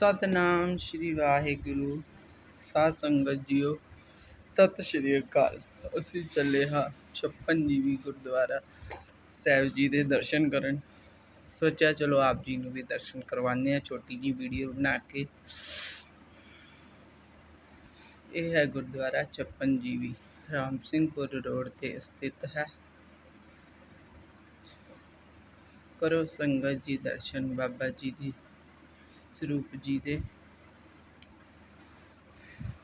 ਸਤਨਾਮ ਸ਼੍ਰੀ ਵਾਹਿਗੁਰੂ। ਸਾਧ ਸੰਗਤ ਜੀਓ, ਸਤਿ ਸ਼੍ਰੀ ਅਕਾਲ। ਅਸੀਂ ਚੱਲੇ ਹਾਂ ਛੱਪਨ ਜੀਵੀ ਗੁਰਦੁਆਰਾ ਸਾਹਿਬ ਜੀ ਦੇ ਦਰਸ਼ਨ ਕਰਨ। ਸੋਚਿਆ ਚਲੋ ਆਪ ਜੀ ਨੂੰ ਵੀ ਦਰਸ਼ਨ ਕਰਵਾਉਂਦੇ ਆ ਛੋਟੀ ਜੀ ਵੀਡੀਓ ਬਣਾ ਕੇ। ਇਹ ਹੈ ਗੁਰਦੁਆਰਾ ਛੱਪਨ ਜੀਵੀ ਰਾਮ ਸਿੰਘਪੁਰ ਰੋਡ ਤੇ ਸਥਿਤ ਹੈ। ਕਰੋ ਸੰਗਤ ਜੀ ਦਰਸ਼ਨ ਬਾਬਾ ਜੀ ਦੀ। ਸਰੂਪ ਜੀ ਦੇ।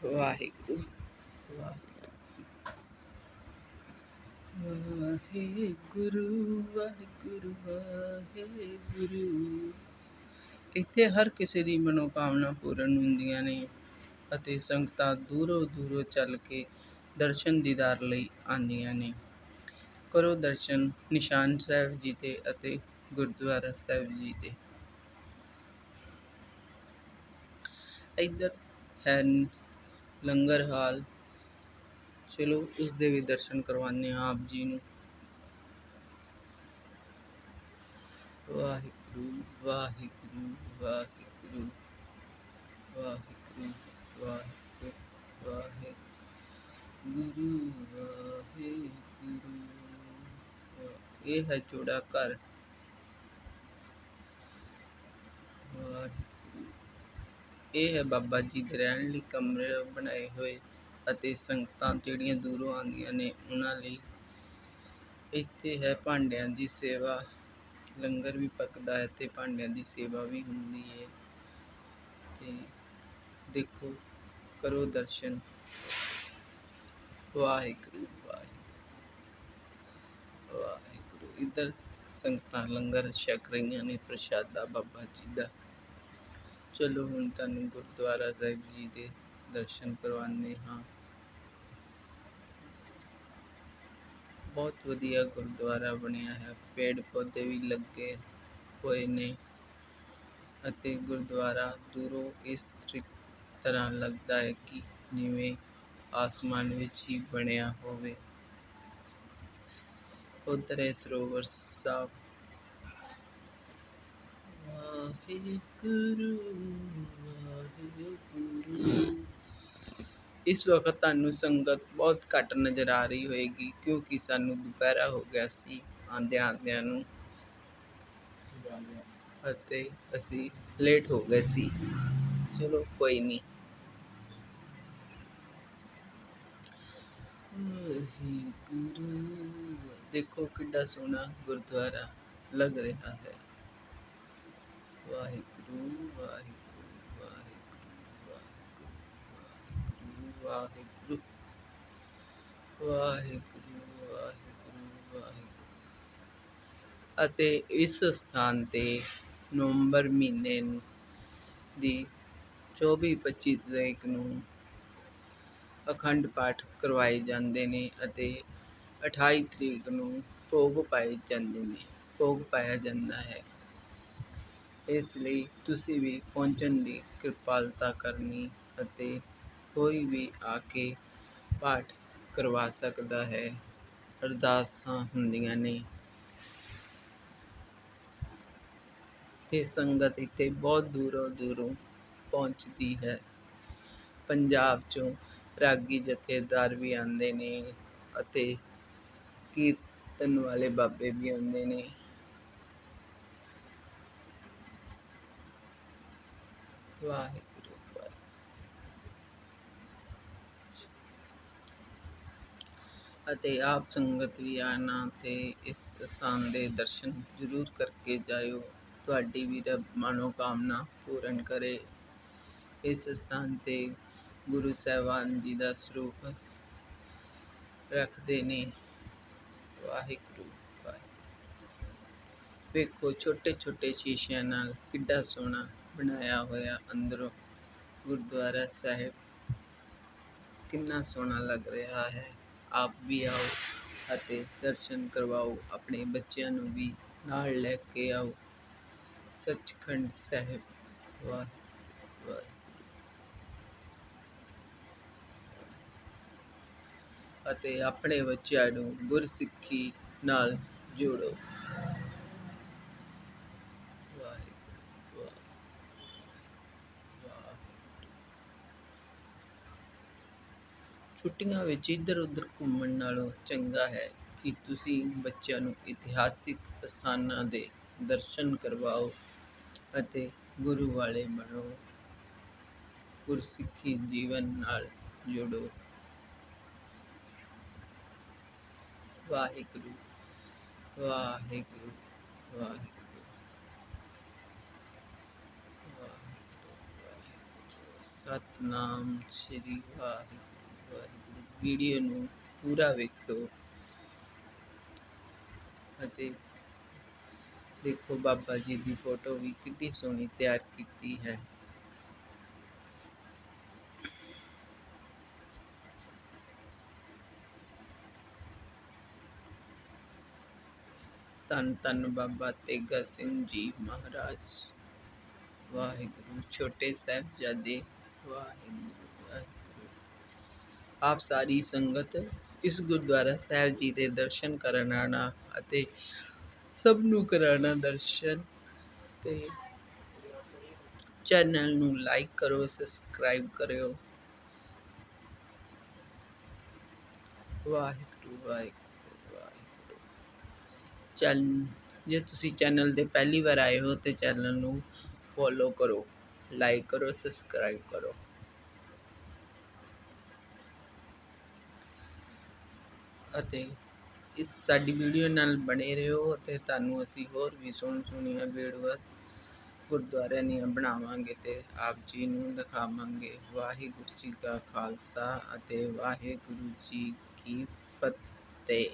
ਵਾਹਿਗੁਰੂ। ਵਾਹਿਗੁਰੂ ਵਾਹਿਗੁਰੂ ਵਾਹਿਗੁਰੂ। ਇੱਥੇ ਹਰ ਕਿਸੇ ਦੀ ਮਨੋਕਾਮਨਾ ਪੂਰਨ ਹੁੰਦੀਆਂ ਨੇ ਅਤੇ ਸੰਗਤਾਂ ਦੂਰੋਂ ਦੂਰੋਂ ਚੱਲ ਕੇ ਦਰਸ਼ਨ ਦੀਦਾਰ ਲਈ ਆਉਂਦੀਆਂ ਨੇ। ਕਰੋ ਦਰਸ਼ਨ ਨਿਸ਼ਾਨ ਸਾਹਿਬ ਜੀ ਦੇ ਅਤੇ ਗੁਰਦੁਆਰਾ ਸਾਹਿਬ ਜੀ ਦੇ। ਇੱਧਰ ਹੈ ਲੰਗਰ ਹਾਲ। ਚਲੋ ਉਸ ਦੇ ਵੀ ਦਰਸ਼ਨ ਕਰਵਾਉਂਦੇ ਹਾਂ ਆਪ ਜੀ ਨੂੰ। ਵਾਹਿਗੁਰੂ ਵਾਹਿਗੁਰੂ ਵਾਹਿਗੁਰੂ ਵਾਹਿਗੁਰੂ ਵਾਹਿਗੁਰੂ ਵਾਹਿਗੁਰੂ ਵਾਹਿਗੁਰੂ। ਇਹ ਹੈ ਜੋੜਾ ਘਰ ਵਾਹਿਗੁਰੂ ਇਹ ਹੈ ਬਾਬਾ ਜੀ ਦੇ ਰਹਿਣ ਲਈ ਕਮਰੇ ਬਣਾਏ ਹੋਏ ਅਤੇ ਸੰਗਤਾਂ ਜਿਹੜੀਆਂ ਦੂਰੋਂ ਆਉਂਦੀਆਂ ਨੇ, ਉਹਨਾਂ ਲਈ ਇੱਥੇ ਹੈ ਭਾਂਡਿਆਂ ਦੀ ਸੇਵਾ। ਲੰਗਰ ਵੀ ਪੱਕਦਾ ਹੈ ਤੇ ਭਾਂਡਿਆਂ ਦੀ ਸੇਵਾ ਵੀ ਹੁੰਦੀ ਹੈ। ਤੇ ਦੇਖੋ, ਕਰੋ ਦਰਸ਼ਨ। ਵਾਹਿਗੁਰੂ ਵਾਹਿਗੁਰੂ ਵਾਹਿਗੁਰੂ। ਇੱਧਰ ਸੰਗਤਾਂ ਲੰਗਰ ਛਕ ਰਹੀਆਂ ਨੇ, ਪ੍ਰਸ਼ਾਦਾ ਬਾਬਾ ਜੀ ਦਾ। ਚਲੋ, ਹੁਣ ਤੁਹਾਨੂੰ ਗੁਰਦੁਆਰਾ ਸਾਹਿਬ ਜੀ ਦੇ ਦਰਸ਼ਨ ਕਰਵਾਉਂਦੇ ਹਾਂ। ਬਹੁਤ ਵਧੀਆ ਗੁਰਦੁਆਰਾ ਬਣਿਆ ਹੈ। ਪੇੜ ਪੌਦੇ ਵੀ ਲੱਗੇ ਹੋਏ ਨੇ ਅਤੇ ਗੁਰਦੁਆਰਾ ਦੂਰੋਂ ਇਸ ਤਰ੍ਹਾਂ ਲੱਗਦਾ ਹੈ ਕਿ ਜਿਵੇਂ ਆਸਮਾਨ ਵਿੱਚ ਹੀ ਬਣਿਆ ਹੋਵੇ। ਉਧਰ ਸਰੋਵਰ ਸਾਹਿਬ। ਇਸ ਵਕਤ ਤੁਹਾਨੂੰ ਸੰਗਤ ਬਹੁਤ ਘੱਟ ਨਜ਼ਰ ਆ ਰਹੀ ਹੋਏਗੀ, ਕਿਉਂਕਿ ਸਾਨੂੰ ਦੁਪਹਿਰਾ ਹੋ ਗਿਆ ਸੀ ਆਂਦਿਆਂ ਆਂਦਿਆਂ ਨੂੰ। ਅਤੇ ਅਸੀਂ ਲੇਟ ਹੋ ਗਏ ਸੀ। ਚਲੋ ਕੋਈ ਨਹੀਂ। ਵਾਹਿਗੁਰੂ। ਦੇਖੋ ਕਿੰਨਾ ਸੋਹਣਾ ਗੁਰਦੁਆਰਾ ਲੱਗ ਰਿਹਾ ਹੈ। ਵਾਹਿਗੁਰੂ ਵਾਹਿਗੁਰੂ ਵਾਹਿਗੁਰੂ ਵਾਹਿਗੁਰੂ ਵਾਹਿਗੁਰੂ ਵਾਹਿਗੁਰੂ। ਵਾਹਿਗੁਰੂ ਅਤੇ ਇਸ ਸਥਾਨ ਤੇ ਨਵੰਬਰ ਮਹੀਨੇ ਦੀ 24 25 ਤਰੀਕ ਨੂੰ ਅਖੰਡ ਪਾਠ ਕਰਵਾਏ ਜਾਂਦੇ ਨੇ ਅਤੇ 28 ਤਰੀਕ ਨੂੰ ਭੋਗ ਪਾਏ ਜਾਂਦੇ ਨੇ, ਭੋਗ ਪਾਇਆ ਜਾਂਦਾ ਹੈ। ਇਸ ਲਈ ਤੁਸੀਂ ਵੀ ਪਹੁੰਚਣ ਦੀ ਕਿਰਪਾਲਤਾ ਕਰਨੀ ਅਤੇ ਕੋਈ ਵੀ ਆ ਕੇ ਪਾਠ ਕਰਵਾ ਸਕਦਾ ਹੈ। ਅਰਦਾਸਾਂ ਹੁੰਦੀਆਂ ਨੇ। ਤੇ ਸੰਗਤ ਇੱਥੇ ਬਹੁਤ ਦੂਰੋਂ ਦੂਰੋਂ ਪਹੁੰਚਦੀ ਹੈ। ਪੰਜਾਬ ਚੋਂ ਰਾਗੀ ਜਥੇਦਾਰ ਵੀ ਆਉਂਦੇ ਨੇ ਅਤੇ ਕੀਰਤਨ ਵਾਲੇ ਬਾਬੇ ਵੀ ਆਉਂਦੇ ਨੇ। ਵਾਹਿਗੁਰੂ। ਅਤੇ ਆਪ ਸੰਗਤ ਵੀ ਆਣਾ ਤੇ ਇਸ ਸਥਾਨ ਦੇ ਦਰਸ਼ਨ ਜ਼ਰੂਰ ਕਰਕੇ ਜਾਇਓ। ਤੁਹਾਡੀ ਵੀ ਰੱਬ ਮਨੋਕਾਮਨਾ ਪੂਰਨ ਕਰੇ। ਇਸ ਸਥਾਨ ਤੇ ਗੁਰੂ ਸਾਹਿਬਾਨ ਜੀ ਦਾ ਸਰੂਪ ਰੱਖਦੇ ਨੇ। ਵਾਹਿਗੁਰੂ ਵੇਖੋ ਛੋਟੇ ਛੋਟੇ ਸ਼ੀਸ਼ਿਆਂ ਨਾਲ ਕਿੱਡਾ ਸੋਹਣਾ ਬਣਾਇਆ ਹੋਇਆ ਅੰਦਰੋਂ ਗੁਰਦੁਆਰਾ ਸਾਹਿਬ। ਕਿੰਨਾ ਸੋਹਣਾ ਲੱਗ ਰਿਹਾ ਹੈ। ਆਪ ਵੀ ਆਓ ਅਤੇ ਦਰਸ਼ਨ ਕਰਵਾਓ। ਆਪਣੇ ਬੱਚਿਆਂ ਨੂੰ ਵੀ ਨਾਲ ਲੈ ਕੇ ਆਓ। ਸੱਚਖੰਡ ਸਾਹਿਬ। ਵਾਹਿਗੁਰੂ ਵਾਹਿਗੁਰੂ ਅਤੇ ਆਪਣੇ ਬੱਚਿਆਂ ਨੂੰ ਗੁਰਸਿੱਖੀ ਨਾਲ ਜੋੜੋ ਵਾਹਿਗੁਰੂ ਵਾਹਿਗੁਰੂ ਛੁੱਟੀਆਂ ਵਿੱਚ ਇੱਧਰ ਉੱਧਰ ਘੁੰਮਣ ਨਾਲੋਂ ਚੰਗਾ ਹੈ ਕਿ ਤੁਸੀਂ ਬੱਚਿਆਂ ਨੂੰ ਇਤਿਹਾਸਿਕ ਅਸਥਾਨਾਂ ਦੇ ਦਰਸ਼ਨ ਕਰਵਾਓ ਅਤੇ ਗੁਰੂ ਵਾਲੇ ਬਣੋ ਗੁਰਸਿੱਖੀ ਜੀਵਨ ਨਾਲ ਜੁੜੋ। ਵਾਹਿਗੁਰੂ ਵਾਹਿਗੁਰੂ ਵਾਹਿਗੁਰੂ ਵਾਹਿਗੁਰੂ। ਸਤਨਾਮ ਸ੍ਰੀ ਵਾਹਿਗੁਰੂ। ਵੀਡੀਓ ਨੂੰ ਪੂਰਾ ਵੇਖੋ। ਅਤੇ ਦੇਖੋ ਬਾਬਾ ਜੀ ਦੀ ਫੋਟੋ ਵੀ ਕਿੰਨੀ ਸੋਹਣੀ ਤਿਆਰ ਕੀਤੀ ਹੈ। ਧੰਨ ਧੰਨ ਬਾਬਾ ਤੇਗਾ ਸਿੰਘ ਜੀ ਮਹਾਰਾਜ। ਵਾਹਿਗੁਰੂ ਛੋਟੇ ਸਾਹਿਬਜ਼ਾਦੇ, ਵਾਹਿਗੁਰੂ। ਆਪ ਸਾਰੀ ਸੰਗਤ ਇਸ ਗੁਰਦੁਆਰਾ ਸਾਹਿਬ ਜੀ ਦੇ ਦਰਸ਼ਨ ਕਰਨ ਆਉਣਾ ਅਤੇ ਸਭ ਨੂੰ ਕਰਾਣਾ ਦਰਸ਼ਨ ਤੇ ਚੈਨਲ ਨੂੰ ਲਾਈਕ ਕਰੋ, ਸਬਸਕ੍ਰਾਈਬ ਕਰਿਓ। ਵਾਹਿਗੁਰੂ ਵਾਹਿਗੁਰੂ ਵਾਹਿਗੁਰੂ। ਚੈਨ, ਜੇ ਤੁਸੀਂ ਚੈਨਲ ਤੇ ਪਹਿਲੀ ਵਾਰ ਆਏ ਹੋ ਤੇ ਚੈਨਲ ਨੂੰ ਫੋਲੋ ਕਰੋ, ਲਾਈਕ ਕਰੋ, ਸਬਸਕ੍ਰਾਈਬ ਕਰੋ। ਅਤੇ ਇਸ ਸਾਡੀ ਵੀਡੀਓ ਨਾਲ ਬਣੇ ਰਹੋ ਅਤੇ ਤੁਹਾਨੂੰ ਅਸੀਂ ਹੋਰ ਵੀ ਸੋਹਣ ਸੋਹਣੀਆਂ ਵੀਡੀਓ ਗੁਰਦੁਆਰਿਆਂ ਦੀਆਂ ਬਣਾਵਾਂਗੇ ਤੇ ਆਪ ਜੀ ਨੂੰ ਦਿਖਾਵਾਂਗੇ। ਵਾਹਿਗੁਰੂ ਜੀ ਕਾ ਖਾਲਸਾ ਅਤੇ ਵਾਹਿਗੁਰੂ ਜੀ ਕੀ ਫਤਿਹ।